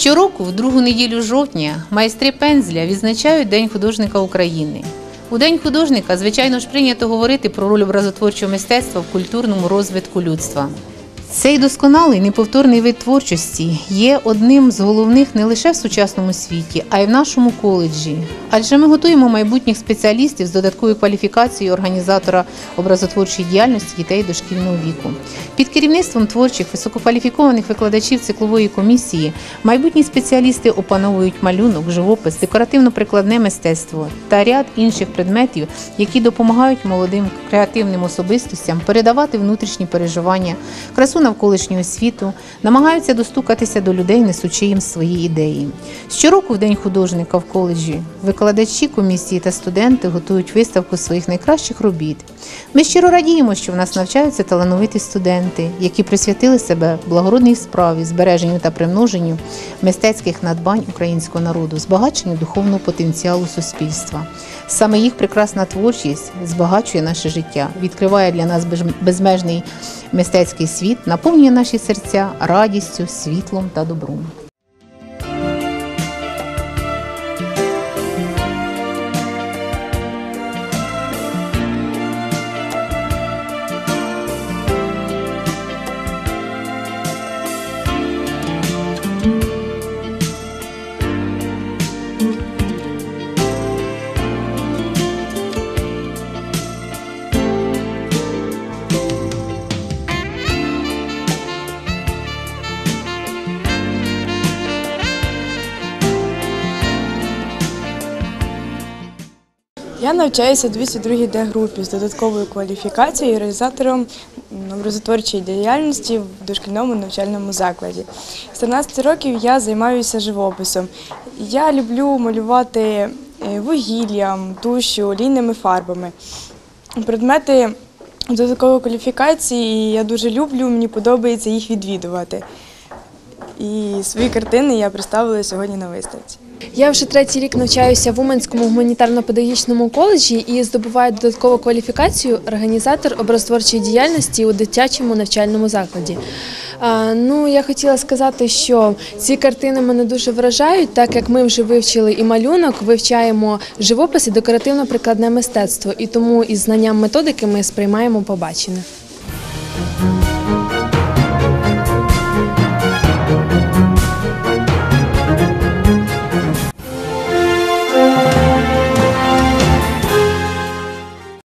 Щороку, в другу неділю жовтня, майстри пензля відзначають День художника України. У День художника, звичайно ж, прийнято говорити про роль образотворчого мистецтва в культурному розвитку людства. Цей досконалий неповторний вид творчості є одним з головних не лише в сучасному світі, а й в нашому коледжі. Адже ми готуємо майбутніх спеціалістів з додатковою кваліфікацією організатора образотворчої діяльності дітей дошкільного віку. Під керівництвом творчих висококваліфікованих викладачів циклової комісії майбутні спеціалісти опановують малюнок, живопис, декоративно-прикладне мистецтво та ряд інших предметів, які допомагають молодим креативним особистостям передавати внутрішні переживання, красу навколишнього світу, намагаються достукатися до людей, несучи їм свої ідеї. Щороку в День художника в коледжі викладачі комісії та студенти готують виставку своїх найкращих робіт. Ми щиро радіємо, що в нас навчаються талановиті студенти, які присвятили себе благородній справі, збереженню та примноженню мистецьких надбань українського народу, збагаченню духовного потенціалу суспільства. Саме їх прекрасна творчість збагачує наше життя, відкриває для нас безмежний мистецький світ, наповнює наші серця радістю, світлом та добром. Я навчаюся у 202 Д групі з додатковою кваліфікацією і реалізатором образотворчої діяльності в дошкільному навчальному закладі. З 13 років я займаюся живописом. Я люблю малювати е, вугіллям, тушю, олійними фарбами. Предмети додаткової кваліфікації я дуже люблю, мені подобається їх відвідувати. І свої картини я представила сьогодні на виставці. Я вже третій рік навчаюся в Уманському гуманітарно-педагогічному коледжі і здобуваю додаткову кваліфікацію організатор образотворчої діяльності у дитячому навчальному закладі. Ну, я хотіла сказати, що ці картини мене дуже вражають, так як ми вже вивчили і малюнок, вивчаємо живопис і декоративно-прикладне мистецтво, і тому із знанням методики ми сприймаємо побачене.